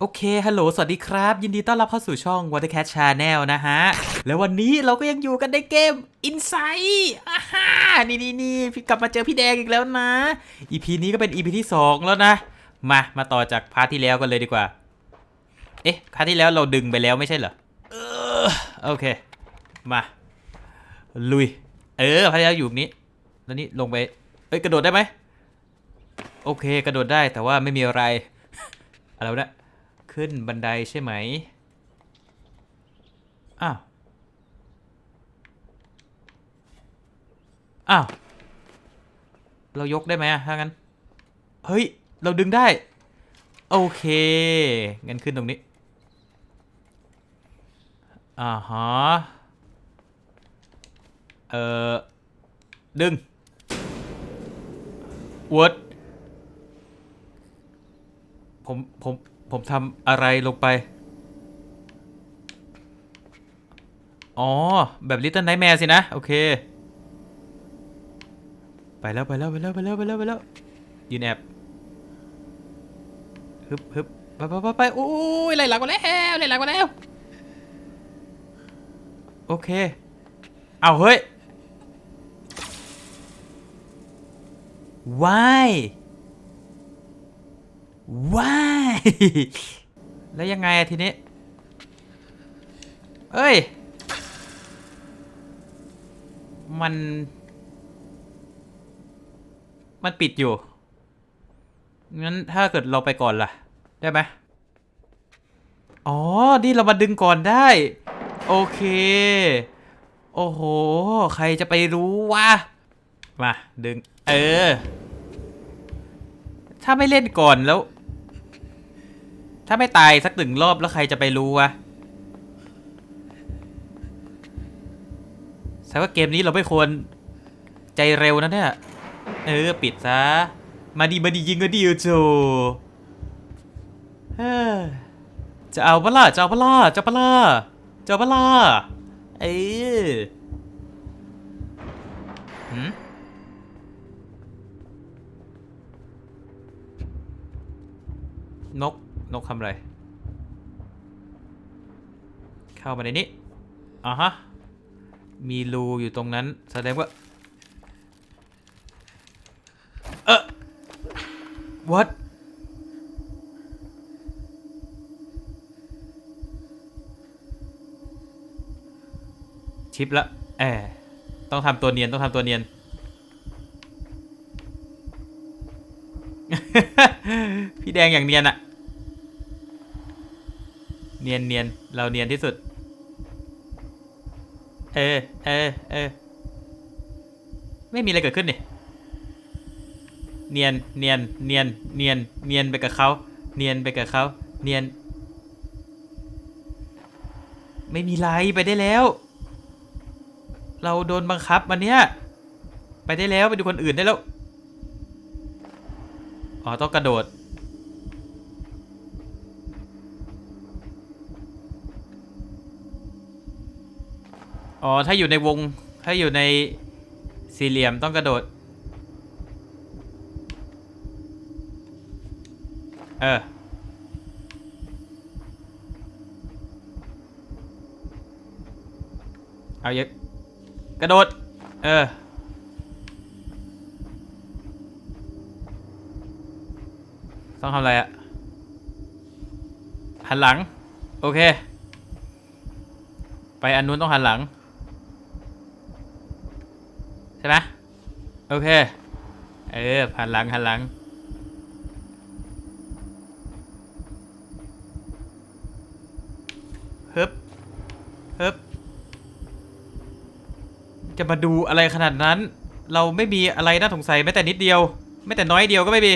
โอเค ฮัลโหล สวัสดีครับ ยินดีต้อนรับเข้าสู่ช่อง Watercat Channel นะฮะ แล้ววันนี้เราก็ยังอยู่กันในเกม Inside อ่าฮานี่นี่นี่กลับมาเจอพี่แดงอีกแล้วนะ EP นี้ก็เป็น EP ที่ 2 แล้วนะ มา มาต่อจากพาร์ทที่แล้วกันเลยดีกว่า เอ๊ะ พาร์ทที่แล้วเราดึงไปแล้วไม่ใช่เหรอเออโอเค มา ลุย เออ พาร์ทที่แล้วอยู่นี้ แล้วนี่ลงไป เอ้ย กระโดดได้ไหม โอเค กระโดดได้ แต่ว่าไม่มีอะไร อะไรวะเนี่ย ขึ้นบันไดใช่ไหม อ้าว อ้าว เรายกได้ไหมถ้างั้น เฮ้ย เราดึงได้ โอเค งั้นขึ้นตรงนี้ อ่าฮะ เอ่อ ดึงวดผม ผม ผมทำอะไรลงไป อ๋อ แบบลิตเติ้ลไนท์แมร์สินะ โอเค ไปแล้วไปแล้วไปแล้วไปแล้วไปแล้วไปแล้วยืนแอบฮึบฮึบไปไปไปไปโอ้ยไหลหลังมาแล้วไหลหลังมาแล้ว โอเค เอาเฮ้ย why why แล้วยังไงทีนี้ เอ้ย มัน มันปิดอยู่ งั้นถ้าเกิดเราไปก่อนล่ะ ได้ไหมอ๋อ นี่เรามาดึงก่อนได้ โอเค โอ้โห ใครจะไปรู้วะ มา ดึง เออ ถ้าไม่เล่นก่อนแล้ว ถ้าไม่ตายสักหนึ่งรอบแล้วใครจะไปรู้วะแสดงว่าเกมนี้เราไม่ควรใจเร็วนะเนี่ย เออ ปิดซะ มาดีมาดียิงก็ดีโจเฮ้จะเอาปะล่ะจะเอาปะล่ะจะเอาปะล่ะจะเอาปะล่ะเออหืมนก นกทำอะไร เข้ามาในนี้อะฮะ มีรูอยู่ตรงนั้น แสดงว่า เออ what ชิปละแอบต้องทำตัวเนียน ต้องทำตัวเนียน พี่แดงอย่างเนียนอะ เนียนเนียนเราเนียนที่สุด เออเออเออไม่มีอะไรเกิดขึ้นนี่เนียนเนียนเนียนเนียนเนียนไปกับเขาเนียนไปกับเขาเนียน ไม่มีไรไปได้แล้ว เราโดนบังคับวันเนี้ยไปได้แล้วไปดูคนอื่นได้แล้ว อ๋อต้องกระโดด อ๋อ ถ้าอยู่ในวง ถ้าอยู่ในสี่เหลี่ยมต้องกระโดด เออ เอาเยอะกระโดด เออ ต้องทำอะไรอะหันหลัง โอเค ไปอันนู้นต้องหันหลัง ช่ไหมโอเค เออหันหลังหันหลัง ฮึบ ฮึบ จะมาดูอะไรขนาดนั้น เราไม่มีอะไรน่าสงสัยแม้แต่นิดเดียวแม้แต่น้อยเดียวก็ไม่มี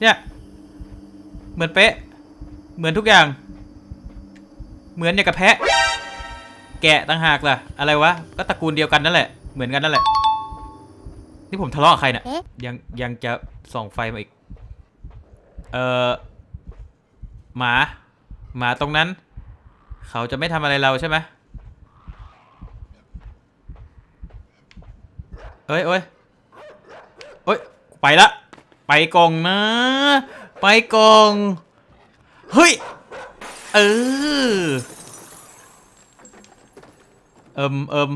เนี่ย เหมือนเป๊ะ เหมือนทุกอย่าง เหมือนอย่างกับแพะ แกะต่างหากล่ะ อะไรวะ ก็ตระกูลเดียวกันนั่นแหละ เหมือนกันนั่นแหละ นี่ผมทะเลาะกับใครเนี่ยเอ๊ะยังยังจะส่องไฟมาอีก เอ่อ หมา หมาตรงนั้น เขาจะไม่ทำอะไรเราใช่ไหมเอ้ยเอ้ยเอ้ย ไปละ ไปกล่องนะ ไปกล่อง เฮ้ย เออเอิมเอิม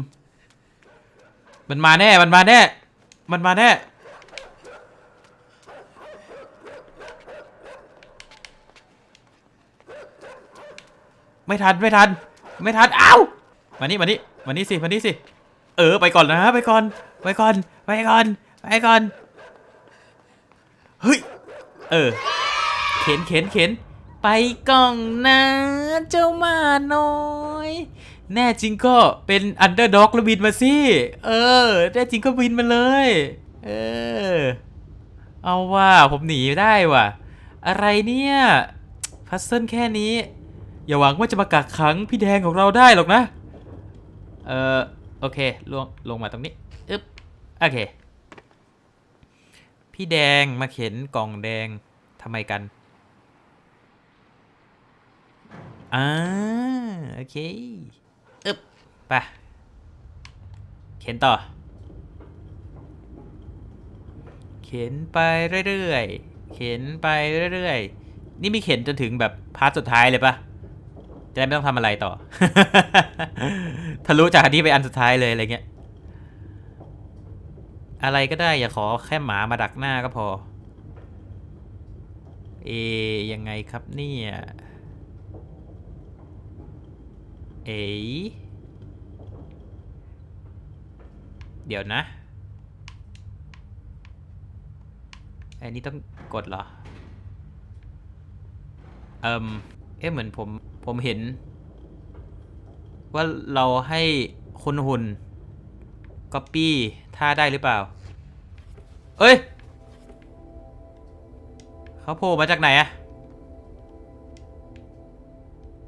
มันมาแน่ มันมาแน่ มันมาแน่ ไม่ทัน ไม่ทัน ไม่ทัน อ้าว มานี่ มานี่ มานี่สิ มานี่สิ เออ ไปก่อนนะ ไปก่อน ไปก่อน ไปก่อน ไปก่อน เฮ้ย เออ เข็นเข็นเข็น ไปกล่องนะ เจ้าหมาน้อย แน่จริงก็เป็นอันเดอร์ด็อกแล้วบินมาสิ เออ แน่จริงก็บินมาเลย เออ เอาว่าผมหนีได้ว่ะ อะไรเนี่ย พัซเซิลแค่นี้ อย่าหวังว่าจะมากักขังพี่แดงของเราได้หรอกนะ เออโอเค ลง ลงมาตรงนี้อึ๊บ โอเค พี่แดงมาเข็นกล่องแดงทำไมกันอ่าโอเค อึบไปเข็นต่อ เข็นไปเรื่อยๆ เข็นไปเรื่อยๆ นี่มีเข็นจนถึงแบบพาร์ทสุดท้ายเลยปะจะได้ไม่ต้องทำอะไรต่อ ทะลุจากอันนี้ไปอันสุดท้ายเลยอะไรเงี้ย อะไรก็ได้อย่าขอแค่หมามาดักหน้าก็พอ เอยังไงครับเนี่ย เอ๋เดี๋ยวนะ อันนี้ต้องกดเหรอ เอิมเอ๊ะเหมือนผม ผมเห็น ว่าเราให้คุณหุ่นก๊อปปี้ท่าได้หรือเปล่า เอ้ย เขาโผล่มาจากไหนอะ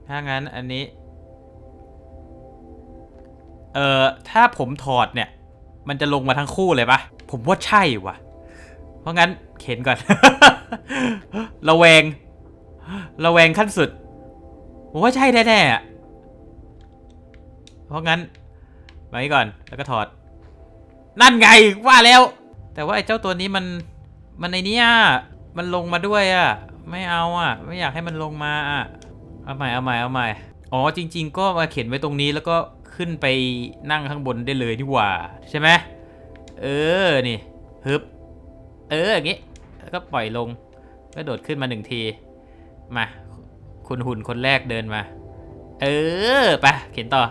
ถ้างั้นอันนี้ เอ่อถ้าผมถอดเนี่ย มันจะลงมาทั้งคู่เลยปะผมว่าใช่ว่ะ เพราะงั้นเข็นก่อน ระแวง ระแวงขั้นสุด ผมว่าใช่แน่ๆอะเพราะงั้นมานี้ก่อนแล้วก็ถอด นั่นไงว่าแล้ว แต่ว่าไอ้เจ้าตัวนี้มันมันในนี้ยมันลงมาด้วยอะไม่เอาอะ ไม่อยากให้มันลงมาอะเอาใหม่เอาใหม่เอาใหม่อ๋อจริง ๆ ก็มาเข็นไว้ตรงนี้แล้วก็ ขึ้นไปนั่งข้างบนได้เลยนี่หว่าใช่ไหมเออนี่ฮึบเอออย่างงี้แล้วก็ปล่อยลงก็โดดขึ้นมาหนึ่งทีมาคุณหุ่นคนแรกเดินมา เออไปเข็นต่อ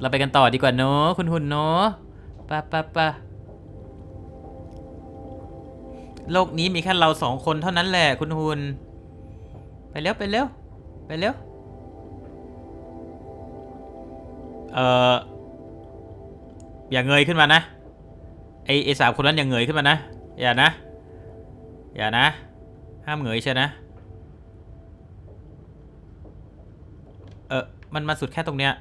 เราไปกันต่อดีกว่าเนอะคุณหุ่นเนอะปะปะปะโลกนี้มีแค่เราสองคนเท่านั้นแหละคุณหุ่นไปเร็วไปเร็วไปเร็ว เอออย่าเงยขึ้นมานะ ไอไอสามคนนั้นอย่าเงยขึ้นมานะ อย่านะ อย่านะ ห้ามเงยใช่นะ เออมันมาสุดแค่ตรงเนี้ย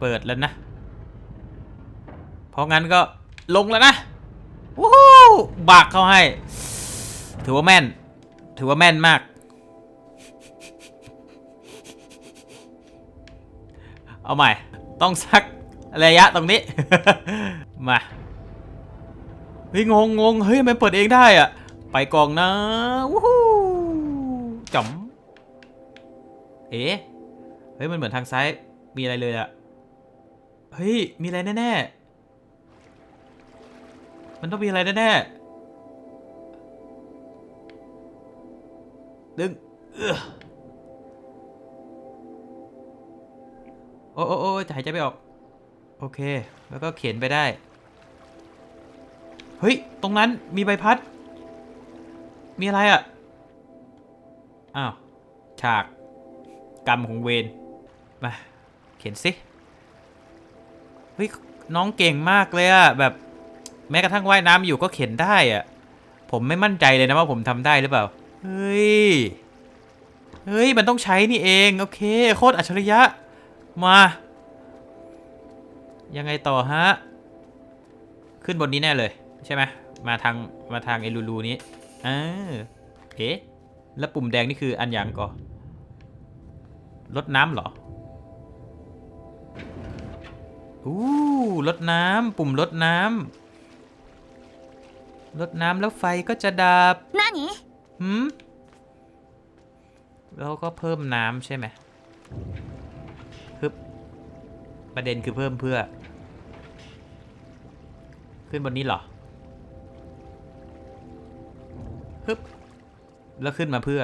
เปิดแล้วนะ เพราะงั้นก็ลงแล้วนะวู้บักเข้าให้ ถือว่าแม่น ถือว่าแม่นมาก เอาใหม่ ต้องสักระยะตรงนี้ มา เฮ้ยงงงงเฮ้ยมันเปิดเองได้อะไปกองนะวู้ฮู้จ๋อมเอ๊เฮ้ยมันเหมือนทางซ้ายมีอะไรเลยอะเฮ้ยมีอะไรแน่ๆ มันต้องมีอะไรแน่ๆดึงเออ อ้โอ้โอ้จะหายใจไม่ออก โอเค แล้วก็เขียนไปได้ เฮ้ย ตรงนั้นมีใบพัด มีอะไรอะ่ะ อ้าว ฉาก กรรมของเวนมา เขียนสิเฮ้ย น้องเก่งมากเลยอะแบบแม้กระทั่งว่ายน้ำอยู่ก็เขียนได้อะผมไม่มั่นใจเลยนะว่าผมทำได้หรือเปล่า เฮ้ย เฮ้ย มันต้องใช้นี่เอง โอเค โคตรอัจฉริยะ มา ยังไงต่อฮะ ขึ้นบนนี้แน่เลย ใช่ไหมมาทางมาทางไอรูรูนี้อ่าเอ๊ะแล้วปุ่มแดงนี่คืออันยังก่อลดน้ำเหรออู้ลดน้ำปุ่มลดน้รดน้ำแล้วไฟก็จะดับ何หืมแล้วก็เพิ่มน้ำใช่ไหม ประเด็นคือเพิ่มเพื่อ ขึ้นบนนี้เหรอฮึบแล้วขึ้นมาเพื่อ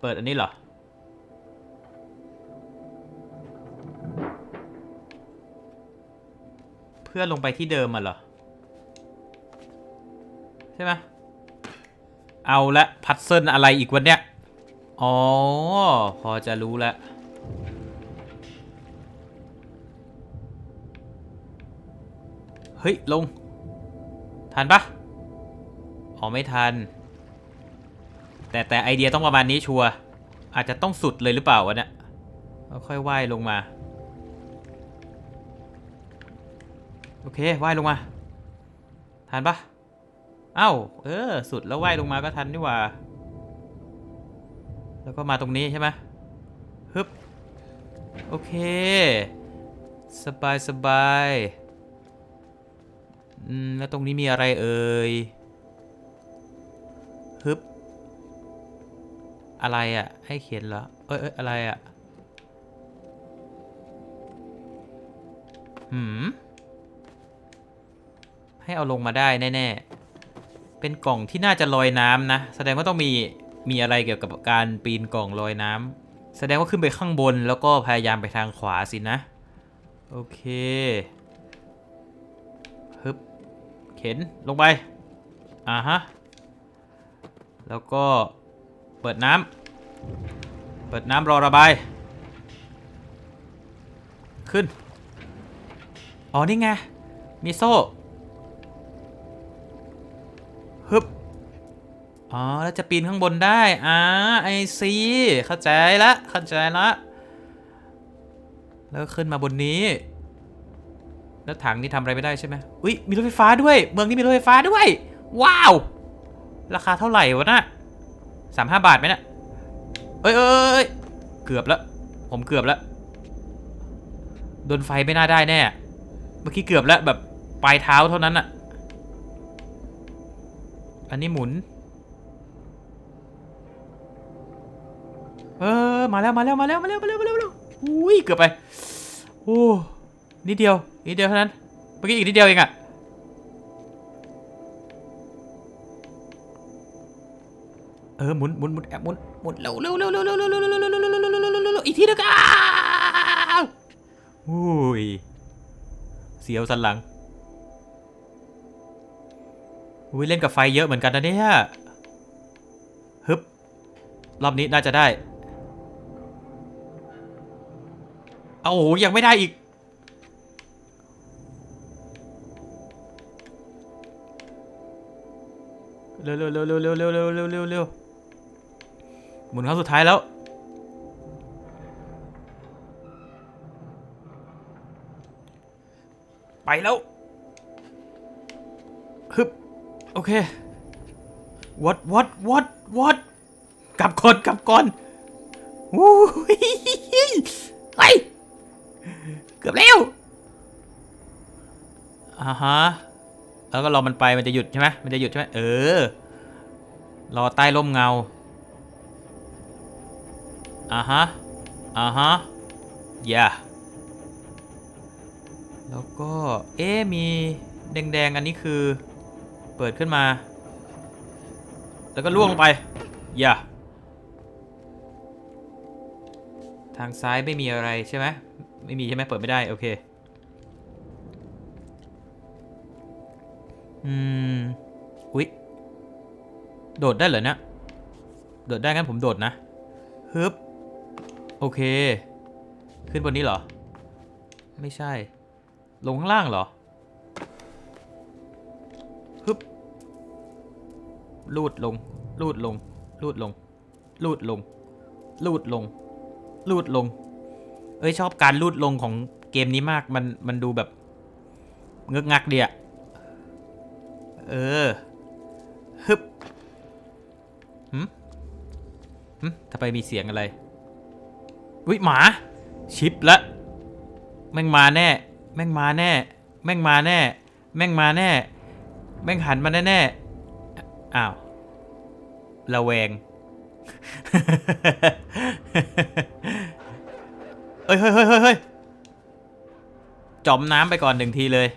เปิดอันนี้เหรอ เพื่อลงไปที่เดิมอะเหรอ ใช่ไหมเอาละพัซเซิลอะไรอีกวันเนี้ย อ๋อ พอจะรู้แล้ว ฮ้ย ลง ทันปะอ๋อไม่ทัน แต่แต่ไอเดียต้องประมาณนี้ชัวร์อาจจะต้องสุดเลยหรือเปล่าวะเนี่ยค่อยว่ายลงมา โอเคว่ายลงมา ทันปะเอ้า เออ สุดแล้วว่ายลงมาก็ทันนี่หว่า แล้วก็มาตรงนี้ใช่ไหมฮึบ โอเค สบายสบาย อืม แล้วตรงนี้มีอะไรเอ่ย ฮึบ อะไรอะ่ะ ให้เขียนเหรอ เอ้ยเอ้ยอะไรอะ่ะ หืม ให้เอาลงมาได้แน่ ๆ เป็นกล่องที่น่าจะลอยน้ำนะ แสดงว่าต้องมี มีอะไรเกี่ยวกับการปีนกล่องลอยน้ำ แสดงว่าขึ้นไปข้างบนแล้วก็พยายามไปทางขวาสินะ โอเค เข็นลงไป อ่าฮะ แล้วก็เปิดน้ำ เปิดน้ำรอระบาย ขึ้น อ๋อ นี่ไง มีโซ่ ฮึบ อ๋อ แล้วจะปีนข้างบนได้ อ่า ไอซี เข้าใจละ เข้าใจละ แล้วขึ้นมาบนนี้ แล้วถังนี่ทำอะไรไม่ได้ใช่ไหมอุ้ยมีรถไฟฟ้าด้วย เมืองนี้มีรถไฟฟ้าด้วย ว้าว ราคาเท่าไหร่วะน่ะสามห้าบาทไหมน่ะเอ้ยเอ้ยเกือบแล้วผมเกือบแล้วโดนไฟไม่น่าได้แน่ เมื่อกี้เกือบแล้วแบบปลายเท้าเท่านั้นอะอันนี้หมุน เออ มาแล้วมาแล้วมาแล้วมาแล้วมาแล้วมาแล้วอุ้ยเกือบไป โอ้ นิดเดียว นิดเดียวเท่านั้น เมื่อกี้อีกนิดเดียวเองอะเออหมุนหมุนหมุนแอบหมุนหมุนเร็วเร็วเร็วเร็วเร็วเร็วเร็วเร็วเร็วเร็วเร็วเร็วเร็วเร็วอีกทีนึงอะอุ้ยเสียวสันหลังอุ้ยเล่นกับไฟเยอะเหมือนกันนะเนี่ยฮึบรอบนี้น่าจะได้เอาโอ้โหยังไม่ได้อีก ร็วเร็วเร็วเร็วเร็วเร็วเร็วเร็วเร็วเร็วหมุนครั้งสุดท้ายแล้วไปแล้วฮึบโอเควัดวัดวัดวัดกลับก่อนกลับก่อนอู้ยเฮ้ยเกือบแล้วอ่าฮะ แล้วก็รอมันไปมันจะหยุดใช่ไหมมันจะหยุดใช่ไหมเออ รอใต้ร่มเงาอ่าฮะอ่าฮะอย่าแล้วก็ เอ๊มีแดงๆ อันนี้คือเปิดขึ้นมา แล้วก็ล่วงลงไป อย่า ทางซ้ายไม่มีอะไรใช่ไหม ไม่มีใช่ไหมเปิดไม่ได้ โอเค อืม อุ๊ย โดดได้เหรอเนี่ย โดดได้งั้นผมโดดนะฮึบ โอเค ขึ้นบนนี้เหรอ ไม่ใช่ ลงข้างล่างเหรอฮึบ ลูดลง ลูดลง ลูดลง ลูดลง ลูดลง ลูดลง เอ้ยชอบการลูดลงของเกมนี้มาก มัน มันดูแบบเงึกงักเดีย เออ ฮึบหืมหืมทำไมมีเสียงอะไรอุ้ยหมา ชิปละ แม่งมาแน่ แม่งมาแน่ แม่งมาแน่ แม่งมาแน่ แม่งหันมาแน่ๆอ้าวระแวง เฮ้ยเฮ้ยเฮ้ยเฮ้ยเฮ้ยจมน้ำไปก่อนหนึ่งทีเลย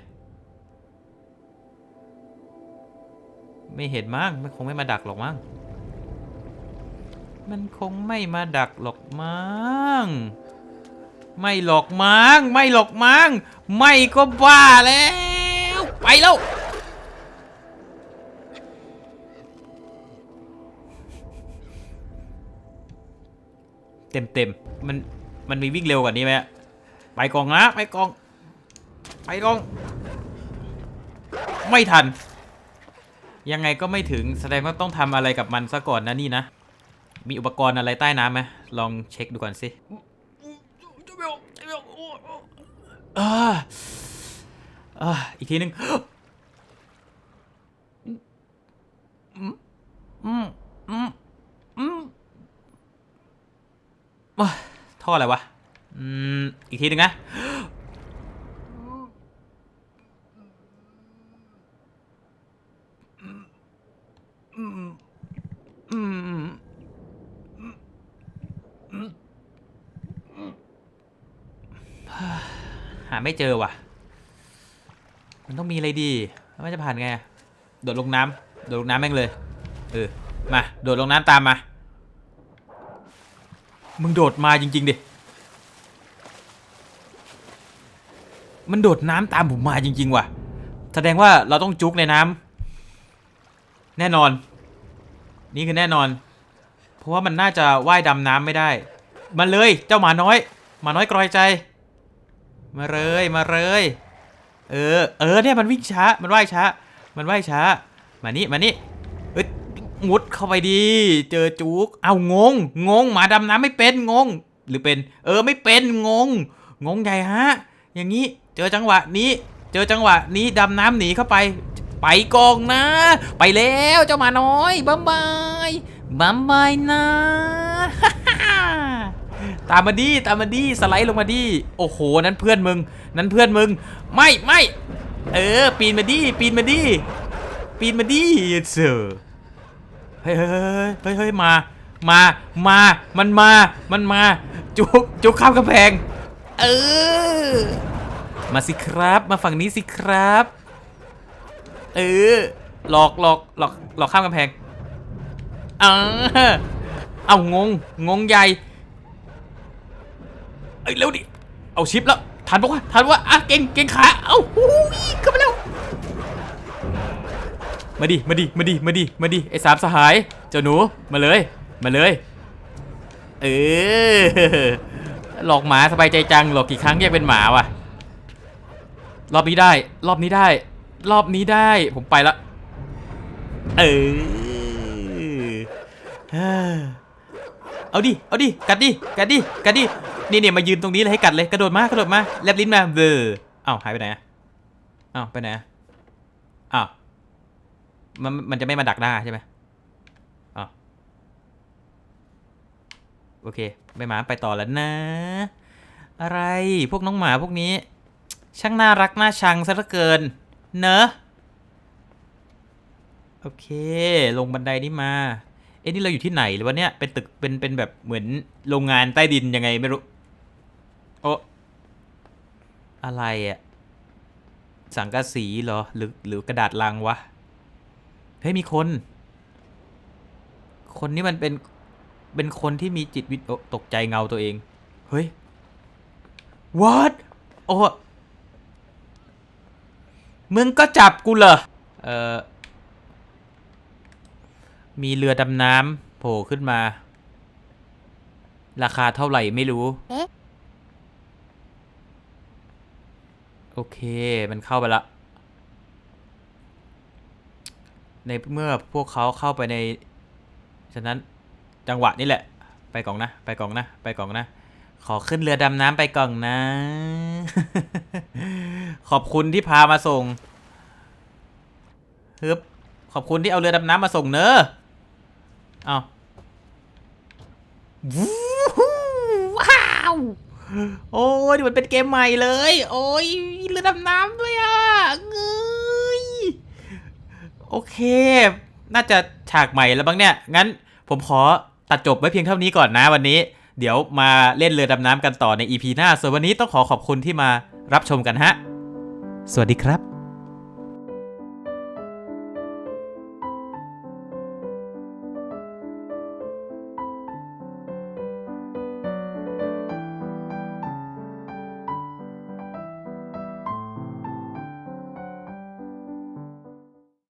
ไม่เห็นมั้งมันคงไม่มาดักหรอกมั้งมันคงไม่มาดักหรอกมั้งไม่หลอกมั้งไม่หลอกมั้งไม่ก็บ้าแล้ว ไปแล้วเต็มเต็มมัน มันมีวิ่งเร็วกว่านี้ไหมอะไปกองนะ ไปกอง ไปกอง ไม่ทัน ยังไงก็ไม่ถึงแสดงว่าต้องทำอะไรกับมันซะก่อนนะนี่นะ มีอุปกรณ์อะไรใต้น้ำไหมลองเช็คดูก่อนสิอีกทีหนึ่งอืมอืมอืมอืมว้าท่ออะไรวะอีกทีหนึ่งนะ อืม อืม หา ไม่เจอว่ะ มันต้องมีอะไรดีมันจะผ่านไง โดดลงน้ำโดดลงน้ำแม่งเลย เออ มา โดดลงน้ำตามมา มึงโดดมาจริง ๆ ดิ มันโดดน้ำตามผมมาจริง ๆ ว่ะ แสดงว่าเราต้องจุกในน้ำแน่นอน นี่คือแน่นอน เพราะว่ามันน่าจะว่ายดำน้ำไม่ได้มาเลย เจ้าหมาน้อย หมาน้อยกรอยใจ มาเลยมาเลยเออเออเนี่ยมันวิ่งช้ามันว่ายช้า มันว่ายช้า มานี่มานี่เอ้ยมุดเข้าไปดีเจอจุกเอางง งงหมาดำน้ำไม่เป็นงง หรือเป็น เออไม่เป็นงง งงใหญ่ฮะ อย่างนี้เจอจังหวะนี้ เจอจังหวะนี้ดำน้ำหนีเข้าไป ไปกองนะ ไปแล้วเจ้าหมาน้อยบ๊ายบายบ๊ายบายนะ ตามมาดีตามมาดีสไลด์ลงมาดีโอ้โหนั้นเพื่อนมึง นั้นเพื่อนมึง ไม่ไม่เออ ปีนมาดีปีนมาดีปีนมาดีเซอเฮ้ยเฮ้ยเฮ้ยเฮ้ยเฮ้มามามามันมามันมา จุกจุกข้ามกำแพง เออ มาสิครับ มาฝั่งนี้สิครับ เออหลอกหลอกหลอกหลอกข้ามกำแพงอ่าเอางง งงใหญ่ เอ้ยเร็วดิ เอาชิปแล้ว ทันปะวะทันปะวะอะเก่งเก่งขา เอาหูยเข้ามาแล้วมาดิ มาดิ มาดิ มาดิ มาดิ ไอ้สามสหาย เจ้าหนู มาเลย มาเลย เออ หลอกหมาสบายใจจัง หลอกกี่ครั้งแยกเป็นหมาวะรอบนี้ได้ รอบนี้ได้ รอบนี้ได้ ผมไปละ เออ เอาดิ เอาดิ กัดดิ กัดดิ กัดดิ นี่เนี่ยมายืนตรงนี้เลยให้กัดเลย กระโดดมา กระโดดมา แลบลิ้นมาเบอร์อ้าหายไปไหนอะอ้าวไปไหนอะอ้าวมันมันจะไม่มาดักหน้าใช่ไหมอ้าวโอเคไม่มาไปต่อแล้วนะ อะไร พวกน้องหมาพวกนี้ ช่างน่ารักน่าชังซะเหลือเกิน เนอะ โอเค ลงบันไดนี้มา เอ๊ะนี่เราอยู่ที่ไหนหรือวะเนี่ยเป็นตึกเป็นเป็นแบบเหมือนโรงงานใต้ดินยังไงไม่รู้ โออะไรอะสังกะสีเหรอหรือหรือกระดาษลังวะเฮ้ยมีคน คนนี้มันเป็นเป็นคนที่มีจิตวิทย์โอะตกใจเงาตัวเอง เฮ้ย what โอ้มึงก็จับกูเหรอเอ่อ มีเรือดำน้ำโผล่ขึ้นมา ราคาเท่าไหร่ไม่รู้เอ๊ะโอเค มันเข้าไปละ ในเมื่อพวกเขาเข้าไปใน ฉะนั้นจังหวะนี้แหละ ไปกล่องนะ ไปกล่องนะ ไปกล่องนะ ขอขึ้นเรือดำน้ำไปกล่องนะ ขอบคุณที่พามาส่งฮึบขอบคุณที่เอาเรือดำน้ำมาส่งเนอะ เอาวู้ฮู้ว้าว โอ้ยนี่มันเป็นเกมใหม่เลย โอ้ยเรือดำน้ำด้วยอะเงยโอเค น่าจะฉากใหม่แล้วบ้างเนี่ย งั้นผมขอตัดจบไว้เพียงเท่านี้ก่อนนะวันนี้ เดี๋ยวมาเล่นเรือดำน้ำกันต่อใน EP หน้า ส่วนวันนี้ต้องขอขอบคุณที่มารับชมกันฮะ สวัสดีครับ